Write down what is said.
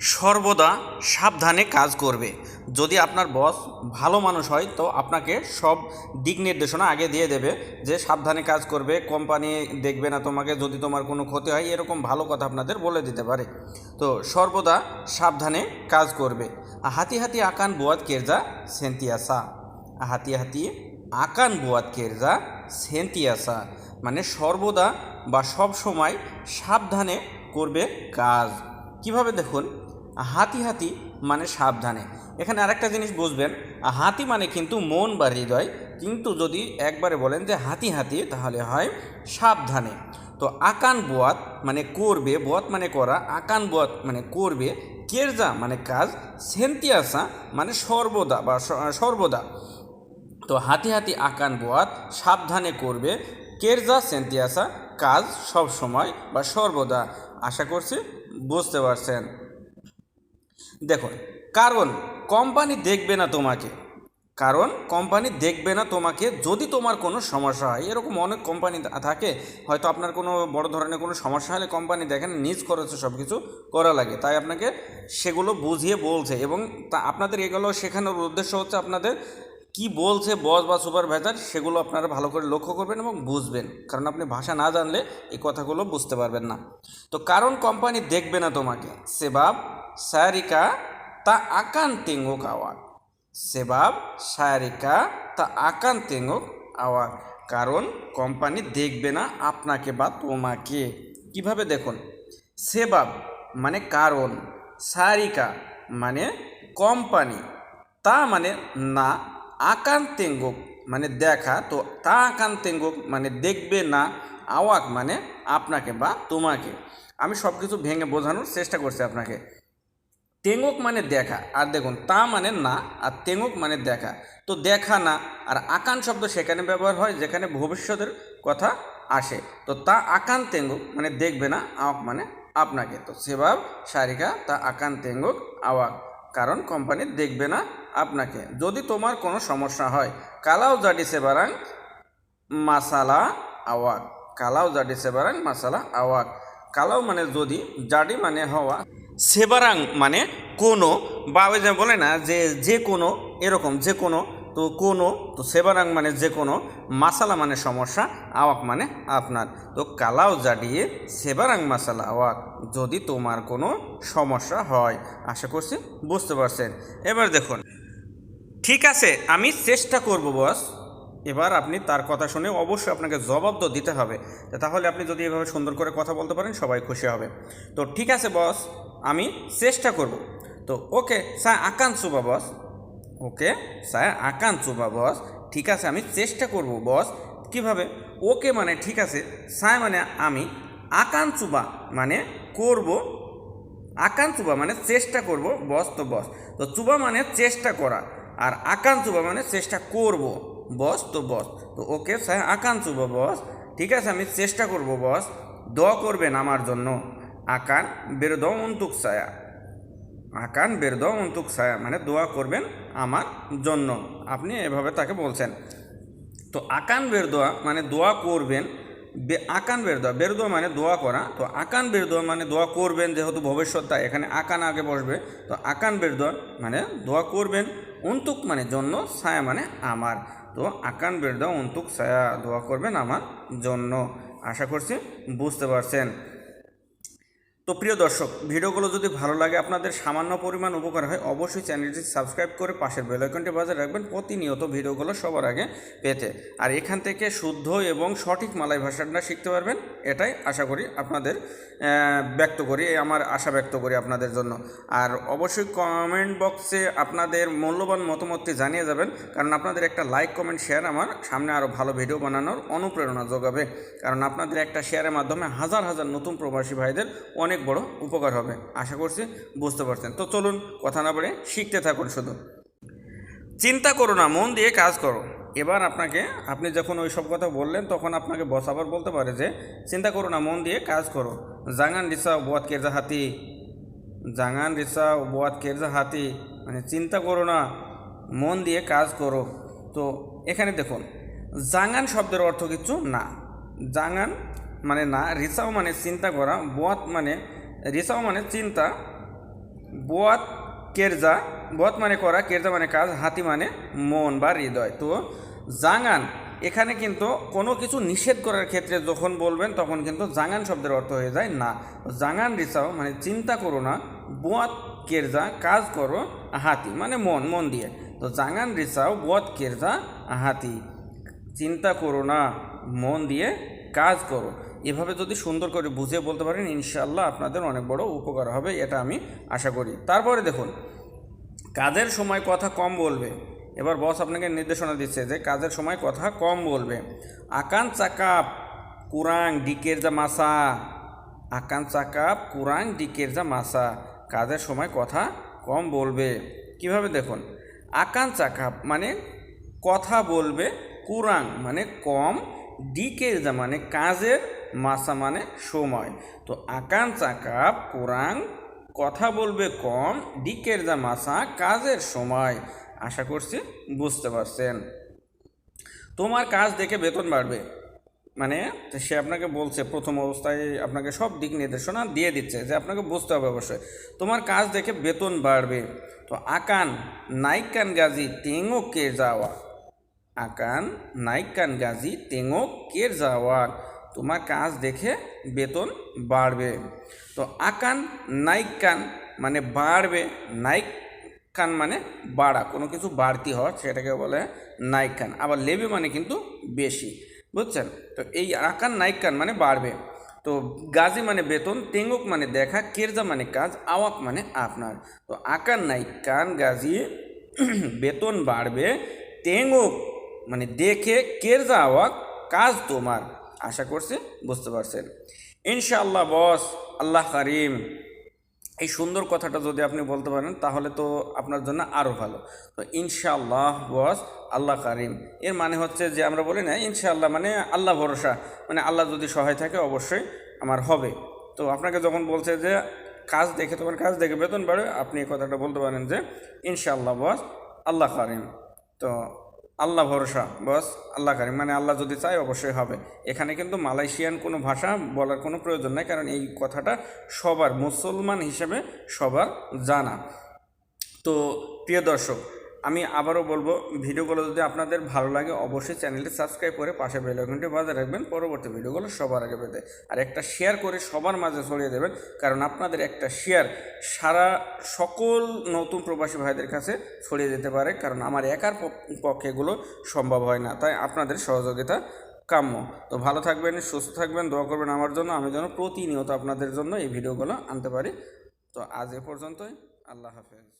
সর্বদা সাবধানে কাজ করবে। যদি আপনার বস ভালো মানুষ হয়, তো আপনাকে সব দিক নির্দেশনা আগে দিয়ে দেবে যে সাবধানে কাজ করবে, কোম্পানি দেখবে না তোমাকে, যদি তোমার কোনো ক্ষতি হয়, এরকম ভালো কথা আপনাদের বলে দিতে পারে। তো সর্বদা সাবধানে কাজ করবে। হাতি হাতি আকান বুয়াত কেরজা সেন্তিয়াসা হাতি হাতি আকান বুয়াত কেরজা সেন্তিয়াসা মানে সর্বদা বা সব সময় সাবধানে করবে কাজ। কীভাবে দেখুন? হাতি হাতি মানে সাবধানে। এখানে আরেকটা জিনিস বুঝবেন, হাতি মানে কিন্তু মন বা হৃদয়। কিন্তু যদি একবারে বলেন যে হাতি হাতি, তাহলে হয় সাবধানে। তো আকান বোয়াত মানে করবে, বোয়াত মানে করা, আকান বোয়াত মানে করবে, কেরজা মানে কাজ, সেন্তিয়াসা মানে সর্বদা বা সর্বদা। তো হাতি হাতি, আকান বোয়াত সাবধানে করবে, কেরজা, সেন্তিয়াসা কাজ সব সময় বা সর্বদা। আশা করছি বুঝতে পারছেন। দেখুন কারণ কোম্পানি দেখবে না তোমাকে। কারণ কোম্পানি দেখবে না তোমাকে যদি তোমার কোনো সমস্যা হয়। এরকম অনেক কোম্পানি থাকে। হয়তো আপনার কোনো বড় ধরনের কোনো সমস্যা হলে কোম্পানি দেখেন, নিজ খরচে সব কিছু করা লাগে। তাই আপনাকে সেগুলো বুঝিয়ে বলছে এবং তা আপনাদের এগুলো শেখানোর উদ্দেশ্য হচ্ছে আপনাদের কি বলছে বস বা সুপারভাইজার সেগুলো আপনারা ভালো করে লক্ষ্য করবেন এবং বুঝবেন। কারণ আপনি ভাষা না জানলে এই কথাগুলো বুঝতে পারবেন না। তো কারণ কোম্পানি দেখবে না তোমাকে, সেবাব সারিকা তা আকান তেঙ্গুক আওয়াক। সেবাব সারিকা তা আকান তেঙ্গুক আওয়াক। কারণ কোম্পানি দেখবে না আপনাকে বা তোমাকে। কীভাবে দেখুন? সেবাব মানে কারণ, সারিকা মানে কোম্পানি। তা মানে না, আকান তেঙ্গুক মানে দেখা। তো তা আকান তেঙ্গুক মানে দেখবে না, আওয়াক মানে আপনাকে বা তোমাকে। আমি সব কিছু ভেঙে বোঝানোর চেষ্টা করছি আপনাকে। তেঙ্গুক মানে দেখা, আর দেখুন, তা মানে না, আর তেঙ্গুক মানে দেখা। তো দেখা না, আর আকান শব্দ সেখানে ব্যবহার হয়, যেখানে ভবিষ্যতের কথা আসে। তো তা আকান তেঙ্গুক মানে দেখবে না, আওয়াক মানে আপনাকে। তো সেভাব সারিকা, তা আকান তেঙ্গুক আওয়াক। কারণ কোম্পানি দেখবে না আপনাকে। যদি তোমার কোনো সমস্যা হয়, কালাও জাডি সেবারাং মাসালা আওয়াক। কালাও জাডি সেবারাং মাসালা আওয়াক। কালাও মানে যদি, জাডি মানে হওয়া সেবারাং মানে কোনো, বা ওই যে বলে না যে যে কোনো, এরকম যে কোনো, তো কোনো, তো সেবারাং মানে যে কোনো, মাসালা মানে সমস্যা, আওয়াক মানে আপনার। তো কালাও জাডিয়ে সেবারাং মাসালা আওয়াক যদি তোমার কোনো সমস্যা হয়। আশা করছি বুঝতে পারছেন। এবার দেখুন। ঠিক আছে, আমি চেষ্টা করব, বস। এবার আপনি তার কথা শুনে অবশ্যই আপনাকে জবাব তো দিতে হবে। তাহলে আপনি যদি এভাবে সুন্দর করে কথা বলতে পারেন, সবাই খুশি হবে। তো ঠিক আছে বস, আমি চেষ্টা করব। তো ওকে, স্যার আকান সুবা বস। ওকে, স্যার আকান সুবা বস। ঠিক আছে, আমি চেষ্টা করব বস। কীভাবে? ওকে মানে ঠিক আছে, স্যার মানে আমি, আকান চুবা মানে করব। আকান চুবা মানে চেষ্টা করব বস তো বস। তো চুবা মানে চেষ্টা করা, আর আকান চুবা মানে চেষ্টা করব। বস তো বস। তো ওকে স্যার চুবা বস, ঠিক আছে, আমি চেষ্টা করব বস। দোয়া করবেন আমার জন্য। আকান বেরদ অন্তুক ছায়া। আকান বেরদ অন্তুক ছায়া মানে দোয়া করবেন আমার জন্য। আপনি এভাবে তাকে বলছেন। তো আকান বেরদোয়া মানে দোয়া করবেন আকান বেরদোয়া বেরদোয়া মানে দোয়া করা। তো আকান বেরদোয়া মানে দোয়া করবেন, যেহেতু ভবিষ্যৎ, তাই এখানে আকান আগে বসবে। তো আকান বেরদোয়া মানে দোয়া করবেন, অন্তুক মানে জন্য, ছায়া মানে আমার। তো আকান বেরদা অন্তুক ছায়া দোয়া করবেন আমার জন্য। আশা করছি বুঝতে পারছেন। তো প্রিয় দর্শক, ভিডিওগুলো যদি ভালো লাগে, আপনাদের সামান্য পরিমাণ উপকার হয়, অবশ্যই চ্যানেলটি সাবস্ক্রাইব করে পাশের বেল আইকনটি বাজায় রাখবেন প্রতিনিয়ত ভিডিওগুলো সবার আগে পেতে। আর এখান থেকে শুদ্ধ এবং সঠিক মালাই ভাষাটা শিখতে পারবেন, এটাই আশা করি আপনাদের ব্যক্ত করি আমার আশা ব্যক্ত করি আপনাদের জন্য। আর অবশ্যই কমেন্ট বক্সে আপনাদের মূল্যবান মতামতটি জানিয়ে যাবেন, কারণ আপনাদের একটা লাইক কমেন্ট শেয়ার আমার সামনে আরও ভালো ভিডিও বানানোর অনুপ্রেরণা যোগাবে। কারণ আপনাদের একটা শেয়ারের মাধ্যমে হাজার হাজার নতুন প্রবাসী ভাইদের অনেক বড় উপকার হবে। আশা করছি বুঝতে পারছেন। তো চলুন কথা না বলে শিখতে থাকুন শুধু। চিন্তা করো না, মন দিয়ে কাজ করো। এবার আপনাকে, আপনি যখন ওই সব কথা বললেন, তখন আপনাকে বস আবার বলতে পারে যে, চিন্তা করো না, মন দিয়ে কাজ করো। জাঙ্গান রিসা বোয়াত কেরজা হাতি। জাঙ্গান রিসা বোয়াত কেরজা হাতি। মানে চিন্তা করো না, মন দিয়ে কাজ করো। তো এখানে দেখুন, জাঙ্গান শব্দের অর্থ কিছু না। জাঙ্গান মানে না, রিসাও মানে চিন্তা করা, বোয়াত মানে রিসাও মানে চিন্তা, বোয়াত কেরজা, বোয়াত মানে করা, কেরজা মানে কাজ, হাতি মানে মন বা হৃদয়। তো জাঙ্গান এখানে কিন্তু কোনো কিছু নিষেধ করার ক্ষেত্রে যখন বলবেন, তখন কিন্তু জাঙ্গান শব্দের অর্থ হয়ে যায় না। জাঙ্গান রিসাও মানে চিন্তা করো না, বোয়াত কেরজা কাজ করো, হাতি মানে মন মন দিয়ে। তো জাঙ্গান রিসাও, বোয়াত কেরজা, হাতি। চিন্তা করো না, মন দিয়ে কাজ করো। এভাবে যদি সুন্দর করে বুঝিয়ে বলতে পারেন ইনশাল্লাহ আপনাদের অনেক বড় উপকার হবে, এটা আমি আশা করি। তারপরে দেখুন, কাজের সময় কথা কম বলবে। এবার বস আপনাকে নির্দেশনা দিচ্ছে যে কাজের সময় কথা কম বলবে। আকান চাকাপ কুরাং ডিকের যা মাসা। আকান চাকাপ কুরাং ডিকের যা মাসা। কাজের সময় কথা কম বলবে। কীভাবে দেখুন, আকান চাকাপ মানে কথা বলবে কুরাং মানে কম, ডিকের যা মানে কাজের মাসা মানে সময়। তো আকান চাকাপ কুরাং কথা বলবে কম, ডিকের যা মাসা, কাজের সময়। আশা করছি বুঝতে পারছেন। তোমার কাজ দেখে বেতন বাড়বে। মানে সে আপনাকে বলছে, প্রথম অবস্থায় আপনাকে সব দিক নির্দেশনা দিয়ে দিচ্ছে, যে আপনাকে বুঝতে হবে অবশ্যই। তোমার কাজ দেখে বেতন বাড়বে। তো আকান, নাইকান গাজী, টেঙো কে যাওয়া। আকান, নাইকান গাজী, টেঙো কে যাওয়া। তোমার কাজ দেখে বেতন বাড়বে। তো আকান, নাইকান মানে বাড়বে নাইক কান মানে বাড়া, কোনো কিছু বাড়তি হওয়া সেটাকে বলে নাইকান। আবার লেবে মানে কিন্তু বেশি, বুঝছেন? তো এই আকান, নাইকান মানে বাড়বে। তো গাজি মানে বেতন, টেঙ্গুক মানে দেখা, কেরজা মানে কাজ, আওয়াক মানে আপনার। তো আকান, নাইকান, গাজি বেতন বাড়বে, টেঙ্গুক মানে দেখে, কেরজা, আওয়াক কাজ তোমার। আশা করছি বুঝতে পারছেন। ইনশাআল্লাহ, বস, আল্লাহ করিম, এই সুন্দর কথাটা যদি আপনি বলতে পারেন, তাহলে তো আপনার জন্য আরও ভালো। তো ইনশাআল্লাহ, বস, আল্লাহ কারিম, এর মানে হচ্ছে যে আমরা বলি না, ইনশাআল্লাহ মানে আল্লাহ ভরসা মানে আল্লাহ যদি সহায় থাকে অবশ্যই আমার হবে। তো আপনাকে যখন বলছে যে কাজ দেখে তোমার কাজ দেখে বেতন বাড়বে, আপনি এই কথাটা বলতে পারেন যে ইনশাআল্লাহ, বস, আল্লাহ কারিম। তো আল্লাহ ভরসা, বস, আল্লাহ কারিম। মানে আল্লাহ যদি চায় অবশ্যই হবে। এখানে কিন্তু মালয়েশিয়ান কোনো ভাষা বলার কোনো প্রয়োজন নাই, কারণ এই কথাটা সবার মুসলমান হিসেবে সবার জানা। তো প্রিয় দর্শক আমি আবারও বলব, ভিডিওগুলো যদি আপনাদের ভালো লাগে, অবশ্যই চ্যানেলটি সাবস্ক্রাইব করে পাশে বেল আইকনটি বাজায় রাখবেন। পরবর্তী ভিডিওগুলো সবার আগে পেতে। আর একটা শেয়ার করে সবার মাঝে ছড়িয়ে দেবেন, কারণ আপনাদের একটা শেয়ার সারা সকল নতুন প্রবাসী ভাইদের কাছে ছড়িয়ে যেতে পারে, কারণ আমার একার পক- পক্ষে এগুলো সম্ভব হয় না। তাই আপনাদের সহযোগিতা কাম্য। তো ভালো থাকবেন, সুস্থ থাকবেন, দোয়া করবেন আমার জন্য। আমি যেন প্রতিনিয়ত আপনাদের জন্য এই ভিডিওগুলো আনতে পারি। তো আজ এ পর্যন্তই। আল্লাহ হাফেজ।